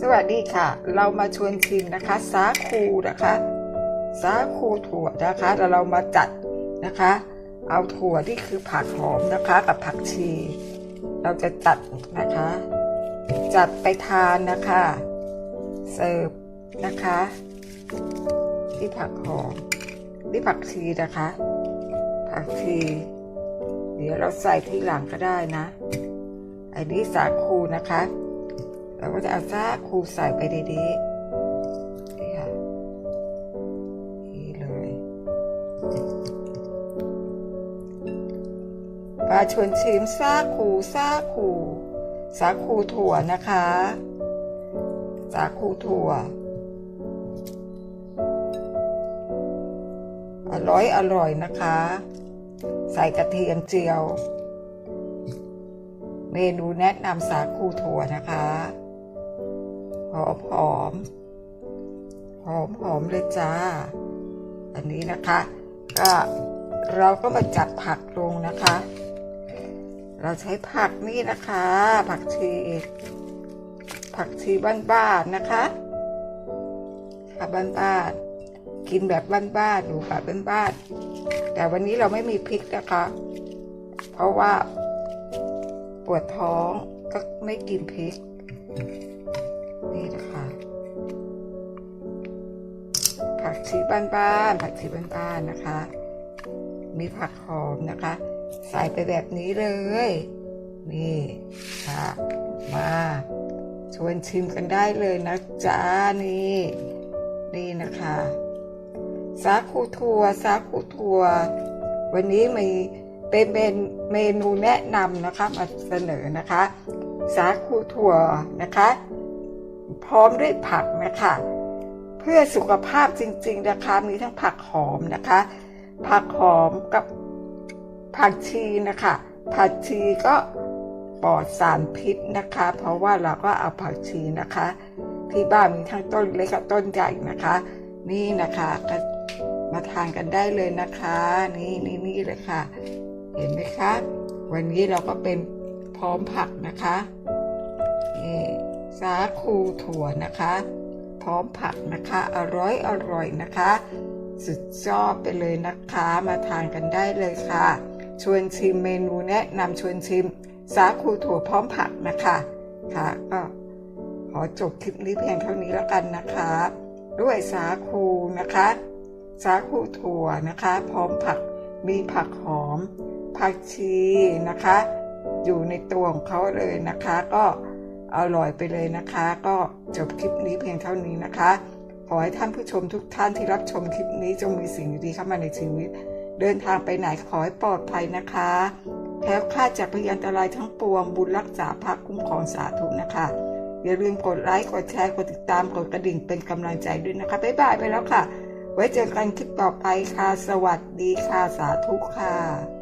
สวัสดีค่ะ เรามาชวนชิมนะคะสาคูนะคะสาคูถั่วนะคะแล้วเรามาจัดนะคะ เอาถั่วที่คือผักหอมนะคะกับผักชี เราจะจัดนะคะ จัดไปทานนะคะเสิร์ฟนะคะ ที่ผักหอมที่ผักชีนะคะ ผักชี เดี๋ยวเราใส่ที่หลังก็ได้นะอันนี้สาคูนะคะ เราก็จะเอาสาคูใส่ไปดีๆนี่ค่ะนี่เลยปลาชวนชิมซาคูซาคูสาคูถั่วนะคะ สาคูถั่ว อร่อยอร่อยนะคะ ใส่กระเทียมเจียว เมนูแนะนำสาคูถั่วนะคะ อมหอมหอมหอมเลยจ้า อันนี้นะคะ ก็เราก็มาจัดผักลงนะคะ เราใช้ผักนี่นะคะ ผักชี ผักชีบ้านๆนะคะค่ะบ้านๆกินแบบบ้านๆดูแบบบ้านๆแต่วันนี้เราไม่มีพริกนะคะ เพราะว่าปวดท้องก็ไม่กินพริก นี่นะคะ ผักชีบ้านๆผักชีบ้านๆนะคะ มีผักหอมนะคะ ใส่ไปแบบนี้เลย นี่ค่ะ มาชวนชิมกันได้เลยนะจ๊ะนี่นี่นะคะสาคูทัวสาคูทัว วันนี้มีเป็นเมนูแนะนำนะคะมาเสนอนะคะ สาคูถั่วนะคะ พร้อมด้วยผักนะคะ เพื่อสุขภาพจริง ๆ นะคะ มีทั้งผักหอมนะคะ ผักหอมกับผักชีนะคะผักชีก็ปลอดสารพิษนะคะ เพราะว่าเราก็เอาผักชีนะคะ ที่บ้านมีทั้งต้นเล็กกับต้นใหญ่นะคะ นี่นะคะก็มาทานกันได้เลยนะคะ นี่นี่นี่เลยค่ะ เห็นไหมคะ วันนี้เราก็เป็นพร้อมผักนะคะนี่ สาคูถั่วนะคะ พร้อมผักนะคะ อร่อยอร่อยนะคะ สุดยอดไปเลยนะคะ มาทานกันได้เลยค่ะ ชวนชิมเมนูแนะนำชวนชิม สาคูถั่วพร้อมผักนะคะ ค่ะก็ขอจบคลิปนี้เพียงเท่านี้แล้วกันนะคะ ด้วยสาคูนะคะ สาคูถั่วนะคะ พร้อมผักมีผักหอมผักชีนะคะ อยู่ในตัวของเขาเลยนะคะก็ อร่อยไปเลยนะคะ ก็จบคลิปนี้เพียงเท่านี้นะคะ ขอให้ท่านผู้ชมทุกท่านที่รับชมคลิปนี้จงมีสิ่งดีๆเข้ามาในชีวิต เดินทางไปไหนขอให้ปลอดภัยนะคะแคล้วคลาดจากพยันตรายทั้งปวงบุญรักษาพักคุ้มครองสาธุนะคะ อย่าลืมกดไลค์กดแชร์กดติดตามกดกระดิ่งเป็นกำลังใจด้วยนะคะบ๊ายบายไปแล้วค่ะ ไว้เจอกันคลิปต่อไปค่ะ สวัสดีค่ะสาธุค่ะ